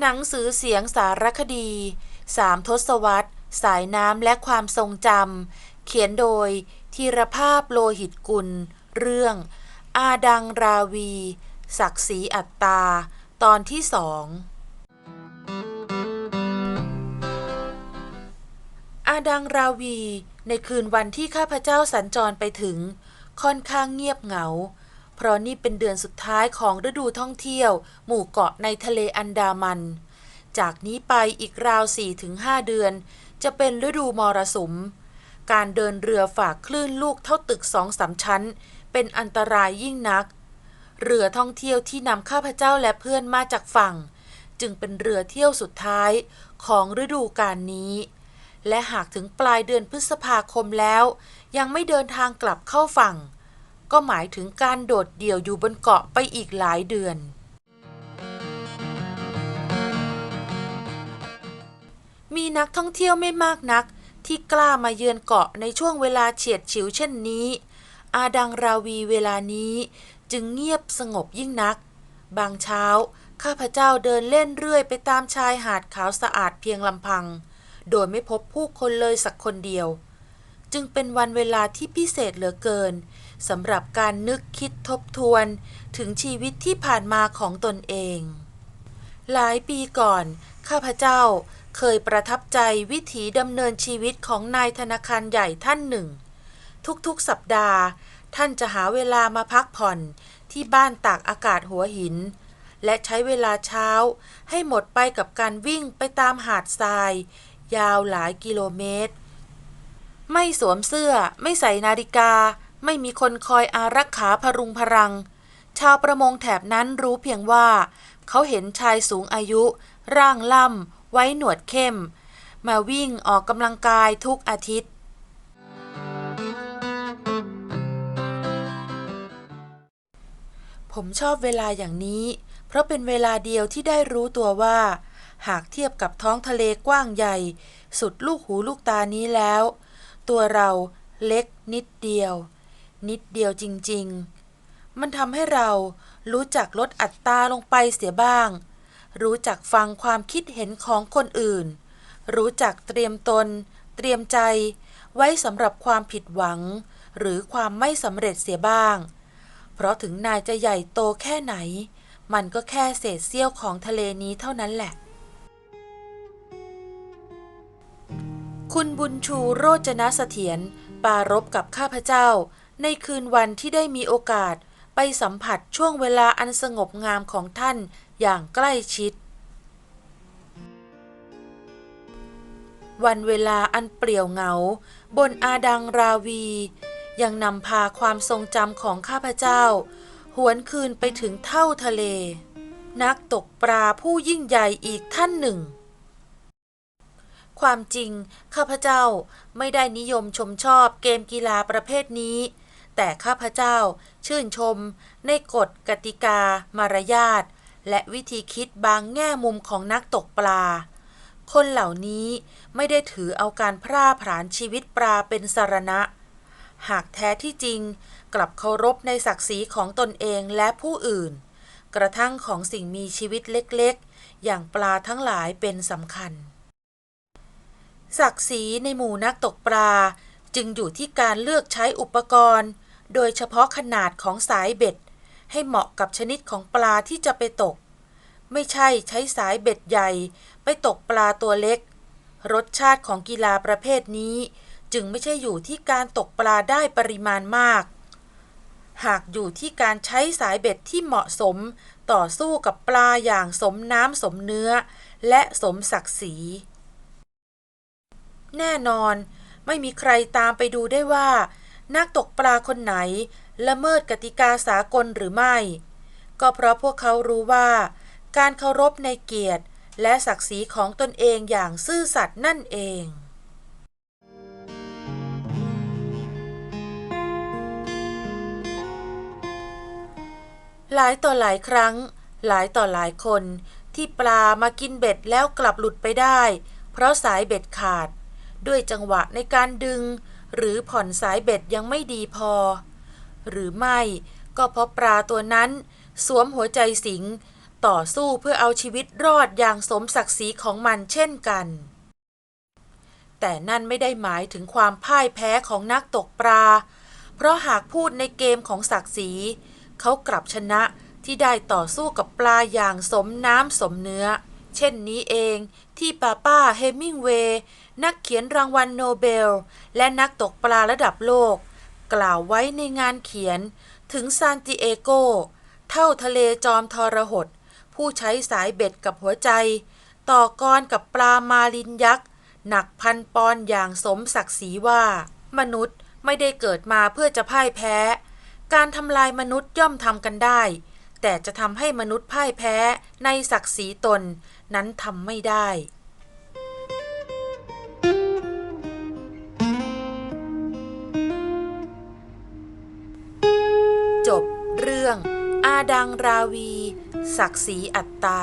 หนังสือเสียงสารคดีสามทศวรรษ สายน้ำและความทรงจำ เขียนโดยธีรภาพโลหิตกุล เรื่อง อาดังราวี ศักดิ์ศรีอัตตา ตอนที่สอง อาดังราวี ในคืนวันที่ข้าพเจ้าสัญจรไปถึง ค่อนข้างเงียบเหงา เพราะนี่เป็นเดือนสุดท้ายของฤดูท่องเที่ยว หมู่เกาะในทะเลอันดามัน จากนี้ไปอีกราว 4-5 เดือน จะเป็นฤดูมรสุม การเดินเรือฝากคลื่นลูกเท่าตึกสองสามชั้น เป็นอันตรายยิ่งนัก เรือท่องเที่ยวที่นำข้าพเจ้าและเพื่อนมาจากฝั่ง จึงเป็นเรือเที่ยวสุดท้ายของฤดูกาลนี้ และหากถึงปลายเดือนพฤษภาคมแล้ว ยังไม่เดินทางกลับเข้าฝั่ง ก็หมายถึงการโดดเดี่ยวอยู่บนเกาะไปอีกหลายเดือน มีนักท่องเที่ยวไม่มากนัก ที่กล้ามาเยือนเกาะในช่วงเวลาเฉียดฉิวเช่นนี้ อาดังราวีเวลานี้จึงเงียบสงบยิ่งนัก บางเช้า ข้าพเจ้าเดินเล่นเรื่อยไปตามชายหาดขาวสะอาดเพียงลำพัง โดยไม่พบผู้คนเลยสักคนเดียว จึงเป็นวันเวลาที่พิเศษเหลือเกิน สำหรับการนึกคิดทบทวนถึงชีวิตที่ผ่านมาของตนเอง หลายปีก่อน ข้าพเจ้าเคยประทับใจวิถีดำเนินชีวิตของนายธนาคารใหญ่ท่านหนึ่ง ทุกๆสัปดาห์ ท่านจะหาเวลามาพักผ่อนที่บ้านตากอากาศหัวหิน และใช้เวลาเช้าให้หมดไปกับการวิ่งไปตามหาดทราย ยาวหลายกิโลเมตร ไม่สวมเสื้อไม่ใส่นาฬิกา ไม่มีคนคอยอารักขาพรุงพรัง ชาวประมงแถบนั้นรู้เพียงว่า เขาเห็นชายสูงอายุ ร่างล่ำ ไว้หนวดเข้ม มาวิ่งออกกำลังกายทุกอาทิตย์ผมชอบเวลาอย่างนี้ เพราะเป็นเวลาเดียวที่ได้รู้ตัวว่า หากเทียบกับท้องทะเลกว้างใหญ่ สุดลูกหูลูกตานี้แล้ว ตัวเราเล็กนิดเดียว นิดเดียวจริง ๆ มันทำให้เรารู้จักลดอัตราลงไปเสียบ้าง รู้จักฟังความคิดเห็นของคนอื่น รู้จักเตรียมตน เตรียมใจ ไว้สำหรับความผิดหวัง หรือความไม่สำเร็จเสียบ้าง เพราะถึงนายจะใหญ่โตแค่ไหน มันก็แค่เศษเสี้ยวของทะเลนี้เท่านั้นแหละคุณบุญชูโรจนเสถียรปารบกับข้าพเจ้า ในคืนวันที่ได้มีโอกาสไปสัมผัสช่วงเวลาอันสงบงามของท่านอย่างใกล้ชิด วันเวลาอันเปลี่ยวเหงา บนอาดังราวี ยังนำพาความทรงจำของข้าพเจ้า หวนคืนไปถึงเท่าทะเล นักตกปลาผู้ยิ่งใหญ่อีกท่านหนึ่ง ความจริงข้าพเจ้าไม่ได้นิยมชมชอบเกมกีฬาประเภทนี้ แต่ข้าพเจ้าชื่นชม ในกฎกติกา มารยาท และวิธีคิดบางแง่มุมของนักตกปลา คนเหล่านี้ไม่ได้ถือเอาการพร่าผลาญชีวิตปลาเป็นสารณะ หากแท้ที่จริงกลับเคารพในศักดิ์ศรีของตนเองและผู้อื่น กระทั่งของสิ่งมีชีวิตเล็กๆ อย่างปลาทั้งหลายเป็นสำคัญ ศักดิ์ศรีในหมู่นักตกปลาจึงอยู่ที่การเลือกใช้อุปกรณ์ โดยเฉพาะขนาดของสายเบ็ด ให้เหมาะกับชนิดของปลาที่จะไปตก ไม่ใช่ใช้สายเบ็ดใหญ่ ไปตกปลาตัวเล็ก รสชาติของกีฬาประเภทนี้ จึงไม่ใช่อยู่ที่การตกปลาได้ปริมาณมาก หากอยู่ที่การใช้สายเบ็ดที่เหมาะสมต่อสู้กับปลาอย่างสมน้ำสมเนื้อ และสมศักดิ์ศรี แน่นอน ไม่มีใครตามไปดูได้ว่า นักตกปลาคนไหน ละเมิดกติกาสากลหรือไม่ ก็เพราะพวกเขารู้ว่า การเคารพในเกียรติ และศักดิ์ศรีของตนเองอย่างซื่อสัตย์นั่นเองหลายต่อหลายครั้ง หลายต่อหลายคน ที่ปลามากินเบ็ดแล้วกลับหลุดไปได้ เพราะสายเบ็ดขาด ด้วยจังหวะในการดึง หรือผ่อนสายเบ็ดยังไม่ดีพอ หรือไม่ก็เพราะปลาตัวนั้นสวมหัวใจสิง ต่อสู้เพื่อเอาชีวิตรอดอย่างสมศักดิ์ศรีของมันเช่นกัน แต่นั่นไม่ได้หมายถึงความพ่ายแพ้ของนักตกปลา เพราะหากพูดในเกมของศักดิ์ศรีเขากลับชนะที่ได้ต่อสู้กับปลาอย่างสมน้ำสมเนื้อ เช่นนี้เองที่ป้าป้าเฮมิงเวย์นักเขียนรางวัลโนเบล และนักตกปลาระดับโลก กล่าวไว้ในงานเขียนถึงซานติเอโก เท่าทะเลจอมทรหด ผู้ใช้สายเบ็ดกับหัวใจ ต่อกรกับปลามาลินยักษ์ หนักพันปอนอย่างสมศักดิ์ศรีว่า มนุษย์ไม่ได้เกิดมาเพื่อจะพ่ายแพ้ การทำลายมนุษย์ย่อมทำกันได้ แต่จะทำให้มนุษย์พ่ายแพ้ในศักดิ์ศรีตนนั้นทำไม่ได้ จบเรื่องอาดังราวี ศักดิ์ศรีอัตตา